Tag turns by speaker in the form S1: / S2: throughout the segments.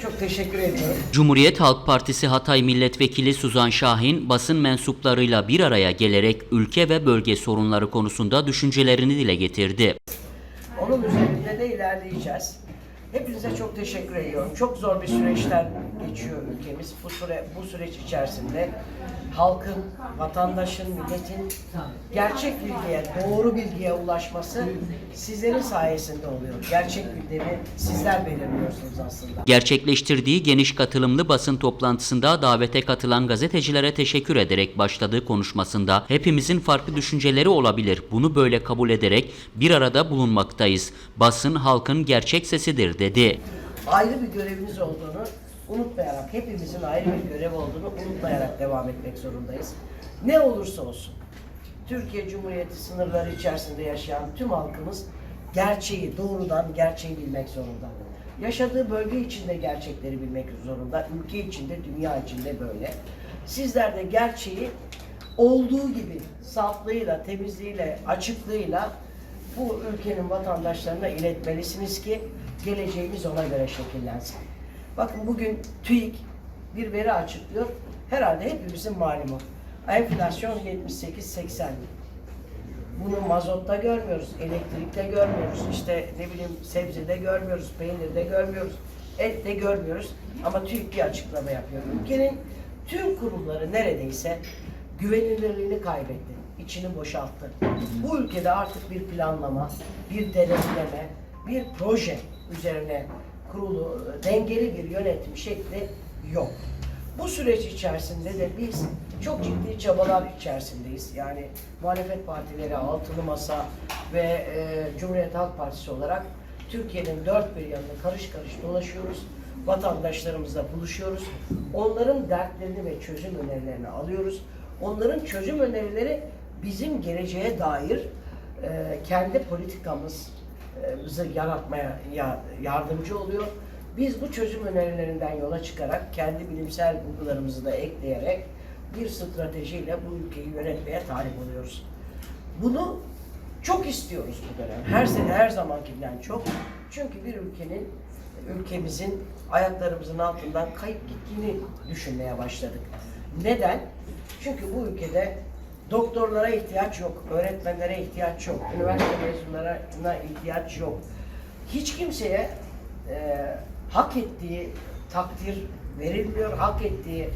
S1: Çok teşekkür ediyorum.
S2: Cumhuriyet Halk Partisi Hatay Milletvekili Suzan Şahin basın mensuplarıyla bir araya gelerek ülke ve bölge sorunları konusunda düşüncelerini dile getirdi.
S1: Onun üzerinde de ilerleyeceğiz. Hepinize çok teşekkür ediyorum. Çok zor bir süreçten geçiyor ülkemiz. Bu süre bu süreç içerisinde halkın, vatandaşın, milletin gerçek bilgiye, doğru bilgiye ulaşması sizlerin sayesinde oluyor. Gerçek gündemi sizler belirliyorsunuz aslında.
S2: Gerçekleştirdiği geniş katılımlı basın toplantısında davete katılan gazetecilere teşekkür ederek başladığı konuşmasında hepimizin farklı düşünceleri olabilir. Bunu böyle kabul ederek bir arada bulunmaktayız. Basın halkın gerçek sesidir dedi.
S1: ayrı bir göreviniz olduğunu unutmayarak, hepimizin ayrı bir görev olduğunu unutmayarak devam etmek zorundayız. Ne olursa olsun, Türkiye Cumhuriyeti sınırları içerisinde yaşayan tüm halkımız gerçeği, doğrudan gerçeği bilmek zorunda. Yaşadığı bölge içinde gerçekleri bilmek zorunda, ülke içinde, dünya içinde böyle. Sizler de gerçeği olduğu gibi saflığıyla, temizliğiyle, açıklığıyla bu ülkenin vatandaşlarına iletmelisiniz ki geleceğimiz ona göre şekillensin. Bakın bugün TÜİK bir veri açıklıyor. Herhalde hepimizin malumu. Enflasyon 78-80. Bunu mazotta görmüyoruz, elektrikte görmüyoruz, işte ne bileyim sebzede görmüyoruz, peynirde görmüyoruz, ette görmüyoruz. Ama TÜİK bir açıklama yapıyor. Ülkenin tüm kurumları neredeyse güvenilirliğini kaybetti, içini boşalttı. Bu ülkede artık bir planlama, bir denetleme, bir proje üzerine kurulu dengeli bir yönetim şekli yok. Bu süreç içerisinde de biz çok ciddi çabalar içerisindeyiz. Yani muhalefet partileri, altılı masa ve e, Cumhuriyet Halk Partisi olarak Türkiye'nin dört bir yanında karış karış dolaşıyoruz. Vatandaşlarımızla buluşuyoruz. Onların dertlerini ve çözüm önerilerini alıyoruz. Onların çözüm önerileri bizim geleceğe dair e, kendi politikamızı yaratmaya ya- yardımcı oluyor. Biz bu çözüm önerilerinden yola çıkarak kendi bilimsel bulgularımızı da ekleyerek bir stratejiyle bu ülkeyi yönetmeye talip oluyoruz. Bunu çok istiyoruz bu dönem. Her sene her zamankinden çok. Çünkü bir ülkenin, ülkemizin ayaklarımızın altından kayıp gittiğini düşünmeye başladık. Neden? Çünkü bu ülkede doktorlara ihtiyaç yok, öğretmenlere ihtiyaç yok, üniversite mezunlarına ihtiyaç yok. Hiç kimseye e, hak ettiği takdir verilmiyor, hak ettiği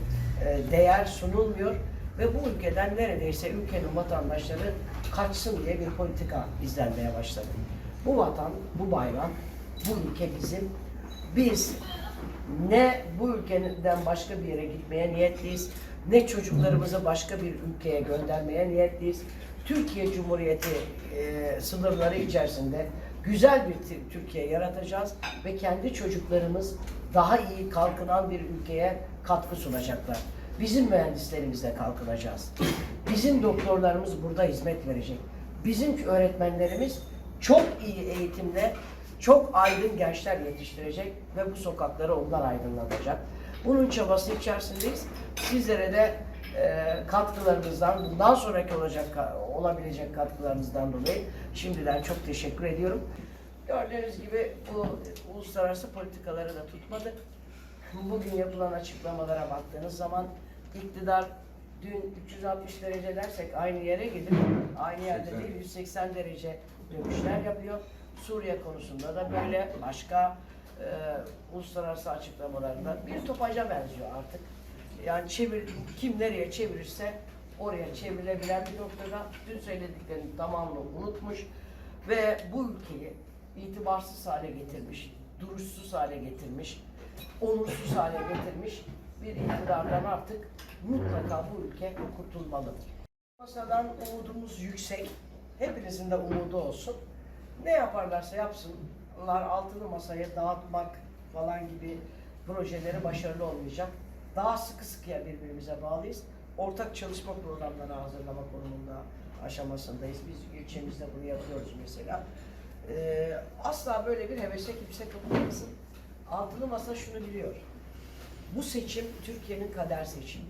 S1: e, değer sunulmuyor ve bu ülkeden neredeyse ülkenin vatandaşları kaçsın diye bir politika izlenmeye başladı. Bu vatan, bu bayram, bu ülke bizim. Biz ne bu ülkeden başka bir yere gitmeye niyetliyiz, ne çocuklarımızı başka bir ülkeye göndermeye niyetliyiz. Türkiye Cumhuriyeti e, sınırları içerisinde güzel bir Türkiye yaratacağız ve kendi çocuklarımız daha iyi kalkınan bir ülkeye katkı sunacaklar. Bizim mühendislerimizle kalkınacağız. Bizim doktorlarımız burada hizmet verecek. Bizim öğretmenlerimiz çok iyi eğitimle çok aydın gençler yetiştirecek ve bu sokakları onlar aydınlatacak. Bunun çabası içerisindeyiz. Sizlere de e, katkılarınızdan, bundan sonraki olacak olabilecek katkılarınızdan dolayı şimdiden çok teşekkür ediyorum. Gördüğünüz gibi bu uluslararası politikaları da tutmadık. Bugün yapılan açıklamalara baktığınız zaman iktidar dün 360 derece dersek aynı yere gidip aynı yerde değil 180 derece dönüşler yapıyor. Suriye konusunda da böyle başka e, uluslararası açıklamalarında bir topaca benziyor artık. Yani çevir, kim nereye çevirirse oraya çevrilebilen bir noktada dün söylediklerinin tamamını unutmuş ve bu ülkeyi itibarsız hale getirmiş, duruşsuz hale getirmiş, onursuz hale getirmiş bir iktidardan artık mutlaka bu ülke kurtulmalı. Masadan umudumuz yüksek. Hepinizin de umudu olsun. Ne yaparlarsa yapsınlar altılı masaya dağıtmak falan gibi projeleri başarılı olmayacak. Daha sıkı sıkıya birbirimize bağlıyız. Ortak çalışma programları hazırlama konumunda aşamasındayız. Biz ilçemizde bunu yapıyoruz mesela. Ee, asla böyle bir hevese kimse kapılmasın. Altılı masa şunu biliyor. Bu seçim Türkiye'nin kader seçimi.